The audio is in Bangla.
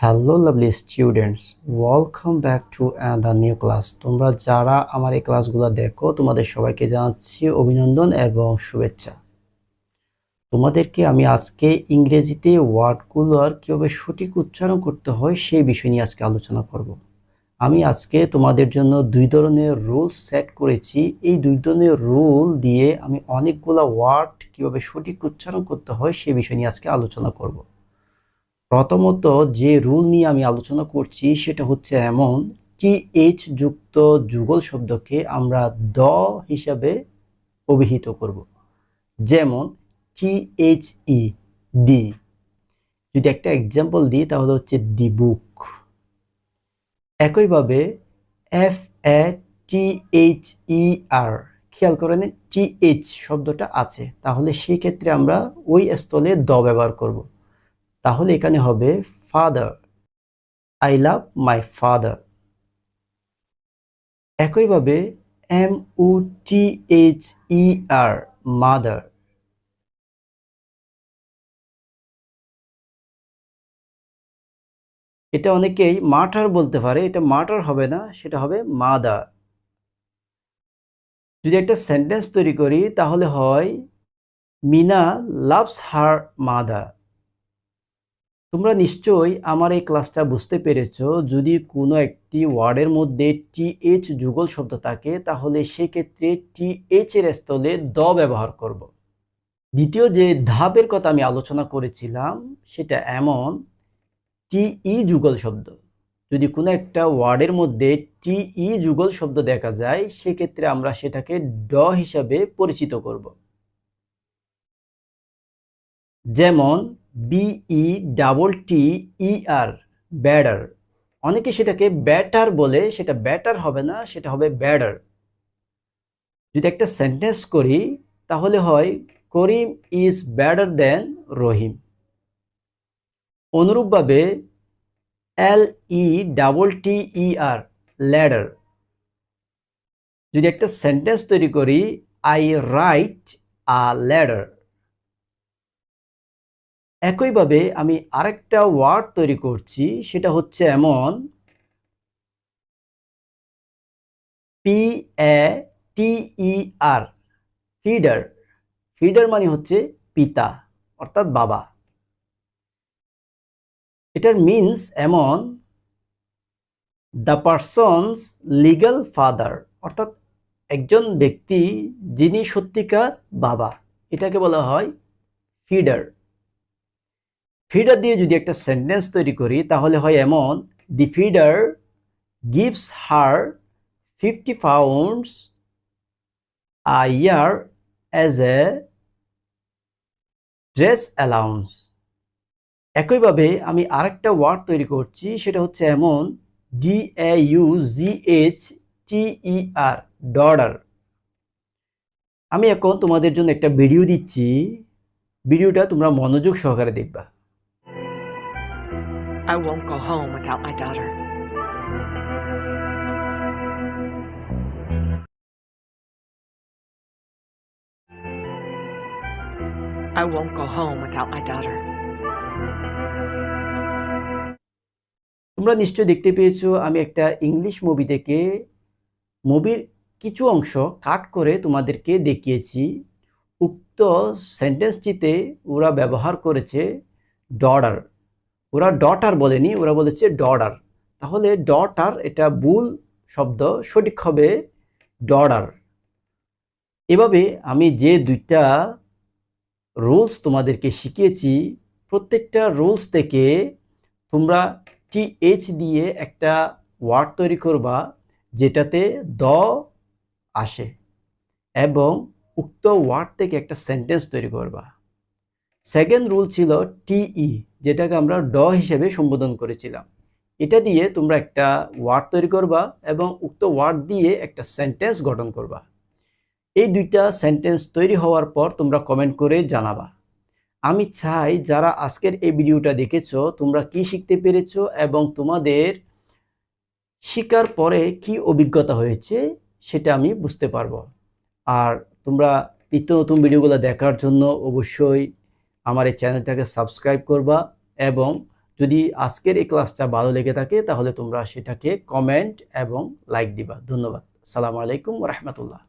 Hello lovely students welcome back to the new class তোমরা যারা আমার এই ক্লাসগুলো দেখো, তোমাদের সবাইকে জানাচ্ছি অভিনন্দন এবং শুভেচ্ছা। তোমাদেরকে আমি আজকে ইংরেজিতে ওয়ার্ডগুলোর কীভাবে সঠিক উচ্চারণ করতে হয় সেই বিষয় নিয়ে আজকে আলোচনা করব। আমি আজকে তোমাদের জন্য দুই ধরনের রুলস সেট করেছি। এই দুই ধরনের রুল দিয়ে আমি অনেকগুলো ওয়ার্ড কীভাবে সঠিক উচ্চারণ করতে হয় সেই বিষয় নিয়ে আজকে আলোচনা করব। প্রথমত যে রুল নিয়ে আমি আলোচনা করছি সেটা হচ্ছে এমন টি এইচ যুক্ত যুগল শব্দকে আমরা দ হিসাবে অভিহিত করব। যেমন টি এইচ ই ডি। যদি একটা এক্সাম্পল দিই, তাহলে হচ্ছে দি বুক। একইভাবে এফ এ টি এইচ ই আর খেয়াল করে নিন টি এইচ শব্দটা আছে। তাহলে সেই ক্ষেত্রে আমরা ওই স্থলে দ ব্যবহার করব। তাহলে এখানে হবে father I love my father একইভাবে M U T H E R mother এটা অনেকেই মাটার বলতে পারে, এটা মাটার হবে না, সেটা হবে মাদার যদি একটা সেন্টেন্স তৈরি করি, তাহলে হয় মিনা লাভস হার মাদার তোমরা নিশ্চয়ই আমার এই ক্লাসটা বুঝতে পেরেছ। যদি কোনো একটি ওয়ার্ডের মধ্যে টি এইচ যুগল শব্দ থাকে, তাহলে সেক্ষেত্রে টি এইচ এর স্থলে দ ব্যবহার করব। দ্বিতীয় যে ধাপের কথা আমি আলোচনা করেছিলাম, সেটা এমন টি ই যুগল শব্দ। যদি কোনো একটা ওয়ার্ডের মধ্যে টি ই যুগল শব্দ দেখা যায়, সেক্ষেত্রে আমরা সেটাকে ড হিসাবে পরিচিত করব। যেমন B E double T E R better অনেকে সেটাকে ব্যাটার বলে, সেটা ব্যাটার হবে না, সেটা হবে ব্যাডার যদি একটা সেন্টেন্স করি, তাহলে হয়, করিম ইজ ব্যাডার দেন রহিম। অনুরূপভাবে এল ই ডাবল টি ই আর ল্যাডার যদি একটা সেন্টেন্স তৈরি করি আই রাইট আ ল্যাডার একইভাবে আমি আরেকটা ওয়ার্ড তৈরি করছি, সেটা হচ্ছে এমন P A T E R feeder feeder মানে হচ্ছে পিতা, অর্থাৎ বাবা। এটার মিনস এমন দ্য পারসনস লিগাল ফাদার অর্থাৎ একজন ব্যক্তি যিনি সত্যিকার বাবা। এটাকে বলা হয় ফিডার ফিডার দিয়ে যদি একটা সেন্টেন্স তৈরি করি, তাহলে হয় এমন the feeder gives her fifty pounds a year as a dress allowance একইভাবে আমি আরেকটা ওয়ার্ড তৈরি করছি, সেটা হচ্ছে এমন D A U G H T E R daughter আমি এখন তোমাদের জন্য একটা ভিডিও দিচ্ছি। ভিডিওটা তোমরা মনোযোগ সহকারে দেখবা। I won't go home without my daughter. I won't go home without my daughter. তোমরা নিশ্চয় দেখতে পেয়েছ, আমি একটা ইংলিশ মুভি থেকে মুভির কিছু অংশ কাট করে তোমাদেরকে দেখিয়েছি উক্ত সেন্টেন্সটিতে ওরা ব্যবহার করেছে ডটার ওরা ডটার বলেনি, ওরা বলেছে ডডার তাহলে ডটার এটা ভুল শব্দ, সঠিক হবে ডডার এভাবে আমি যে দুইটা রুলস তোমাদেরকে শিখিয়েছি, প্রত্যেকটা রুলস থেকে তোমরা টি এইচ দিয়ে একটা ওয়ার্ড তৈরি করবা, যেটাতে দ আসে। এবং উক্ত ওয়ার্ড থেকে একটা সেন্টেন্স তৈরি করবা। সেকেন্ড রুল ছিল টিই যেটাকে আমরা ড হিসেবে সম্বোধন করেছিলাম। এটা দিয়ে তোমরা একটা ওয়ার্ড তৈরি করবা এবং উক্ত ওয়ার্ড দিয়ে একটা সেন্টেন্স গঠন করবা। এই দুইটা সেন্টেন্স তৈরি হওয়ার পর তোমরা কমেন্ট করে জানাবা। আমি চাই যারা আজকের এই ভিডিওটা দেখেছ, তোমরা কি শিখতে পেরেছ এবং তোমাদের শিকার পরে কি অভিজ্ঞতা হয়েছে, সেটা আমি বুঝতে পারব। আর তোমরা নিত্য নতুন ভিডিওগুলো দেখার জন্য অবশ্যই আমার এই চ্যানেলটাকে সাবস্ক্রাইব করবা এবং যদি আজকের এই ক্লাসটা ভালো লেগে থাকে, তাহলে তোমরা সেটাকে কমেন্ট এবং লাইক দিবা। ধন্যবাদ। সালাম আলাইকুম রহমতুল্লাহ।